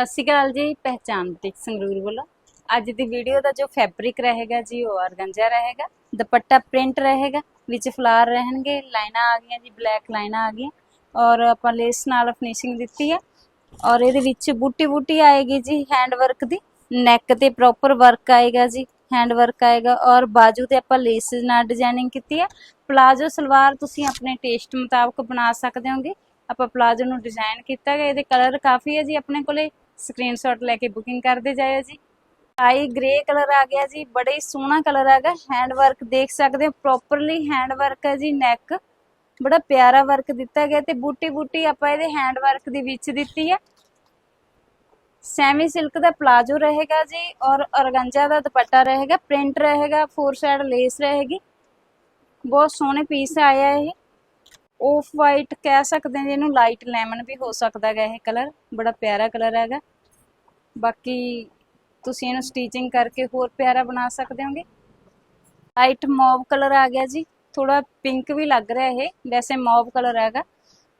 ਸਤਿ ਸ਼੍ਰੀ ਅਕਾਲ ਜੀ ਪਹਿਚਾਨ ਟਿਕ ਸੰਗਰੂਰ ਵੱਲੋਂ। ਅੱਜ ਦੀ ਵੀਡੀਓ ਦਾ ਜੋ ਫੈਬਰਿਕ ਰਹੇਗਾ ਜੀ, ਉਹ ਆਰਗੰਜਾ ਰਹੇਗਾ, ਦੁਪੱਟਾ ਪ੍ਰਿੰਟ ਰਹੇਗਾ, ਵਿੱਚ ਫਲਾਰ ਰਹਿਣਗੇ, ਲਾਈਨਾਂ ਆ ਗਈਆਂ ਜੀ ਬਲੈਕ ਲਾਈਨਾਂ ਆ ਗਈਆਂ, ਔਰ ਆਪਾਂ ਲੇਸ ਨਾਲ ਫਿਨਿਸ਼ਿੰਗ ਦਿੱਤੀ ਹੈ ਔਰ ਇਹਦੇ ਵਿੱਚ ਬੂਟੀ ਬੂਟੀ ਆਏਗੀ ਜੀ ਹੈਂਡ ਵਰਕ ਦੀ ਨੈਕ ਤੇ ਪ੍ਰੋਪਰ ਵਰਕ ਆਏਗਾ ਜੀ ਹੈਂਡ ਵਰਕ ਆਏਗਾ, ਔਰ ਬਾਜੂ ਤੇ ਆਪਾਂ ਲੇਸ ਨਾਲ ਡਿਜ਼ਾਈਨਿੰਗ ਕੀਤੀ ਹੈ ਪਲਾਜੋ ਸਲਵਾਰ ਤੁਸੀਂ ਆਪਣੇ ਟੇਸਟ ਮੁਤਾਬਕ ਬਣਾ ਸਕਦੇ ਹੋਗੇ। ਆਪਾਂ ਪਲਾਜੋ ਨੂੰ ਡਿਜ਼ਾਈਨ ਕੀਤਾ ਹੈ ਇਹਦੇ ਕਲਰ ਕਾਫੀ ਹੈ ਜੀ, ਆਪਣੇ ਕੋਲੇ ਸਕਰੀਨਸ਼ਾਟ ਲੈ ਕੇ ਬੁਕਿੰਗ ਕਰਦੇ ਜਾਇਓ ਜੀ। ਆਈ ਗ੍ਰੇ ਕਲਰ ਆ ਗਿਆ ਜੀ, ਬੜਾ ਹੀ ਸੋਹਣਾ ਕਲਰ ਹੈਗਾ ਹੈਂਡ ਵਰਕ ਦੇਖ ਸਕਦੇ ਹੋ, ਪ੍ਰੋਪਰਲੀ ਹੈਂਡ ਵਰਕ ਹੈ ਜੀ ਨੈਕ। ਬੜਾ ਪਿਆਰਾ ਵਰਕ ਦਿੱਤਾ ਗਿਆ ਤੇ ਬੂਟੀ ਬੂਟੀ ਆਪਾਂ ਇਹਦੇ ਹੈਂਡ ਵਰਕ ਦੇ ਵਿੱਚ ਦਿੱਤੀ ਹੈ ਸੈਮੀ ਸਿਲਕ ਦਾ ਪਲਾਜੋ ਰਹੇਗਾ ਜੀ ਔਰ ਔਰਗੰਜਾ ਦਾ ਦੁਪੱਟਾ ਰਹੇਗਾ, ਪ੍ਰਿੰਟ ਰਹੇਗਾ, ਫੋਰ ਸਾਈਡ ਲੇਸ ਰਹੇਗੀ। ਬਹੁਤ ਸੋਹਣੇ ਪੀਸ ਆਇਆ ਇਹ। ਆਫ ਵਾਈਟ ਕਹਿ ਸਕਦੇ ਹਾਂ ਜੀ ਇਹਨੂੰ, ਲਾਈਟ ਲੈਮਨ ਵੀ ਹੋ ਸਕਦਾ ਹੈਗਾ ਇਹ ਕਲਰ। ਬੜਾ ਪਿਆਰਾ ਕਲਰ ਹੈਗਾ ਬਾਕੀ ਤੁਸੀਂ ਇਹਨੂੰ ਸਟੀਚਿੰਗ ਕਰਕੇ ਹੋਰ ਪਿਆਰਾ ਬਣਾ ਸਕਦੇ ਹੋਗੇ। ਲਾਈਟ ਮੌਵ ਕਲਰ ਆ ਗਿਆ ਜੀ। ਥੋੜਾ ਪਿੰਕ ਵੀ ਲੱਗ ਰਿਹਾ ਇਹ। ਵੈਸੇ ਮੌਵ ਕਲਰ ਹੈਗਾ।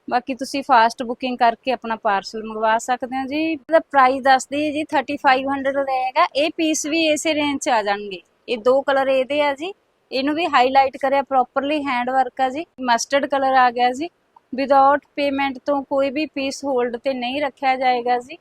ਬਾਕੀ ਤੁਸੀਂ ਫਾਸਟ ਬੁਕਿੰਗ ਕਰਕੇ ਆਪਣਾ ਪਾਰਸਲ ਮੰਗਵਾ ਸਕਦੇ ਹੋ ਜੀ। ਇਹਦਾ ਪ੍ਰਾਈਸ ਦੱਸਦੀ ਹੈ ਜੀ 3500 ਰਹੇਗਾ। ਇਹ ਪੀਸ ਵੀ ਇਸੇ ਰੇਂਜ 'ਚ ਆ ਜਾਣਗੇ। ਇਹ ਦੋ ਕਲਰ ਇਹਦੇ ਆ ਜੀ। ਇਹਨੂੰ ਵੀ ਹਾਈਲਾਈਟ ਕਰਿਆ ਪ੍ਰੋਪਰਲੀ ਹੈਂਡ ਵਰਕ ਆ ਜੀ। ਮਸਟਰਡ ਕਲਰ ਆ ਗਿਆ ਜੀ। ਵਿਦਆਊਟ ਪੇਮੈਂਟ ਤੋਂ ਕੋਈ ਵੀ ਪੀਸ ਹੋਲਡ ਤੇ ਨਹੀਂ ਰੱਖਿਆ ਜਾਏਗਾ ਜੀ।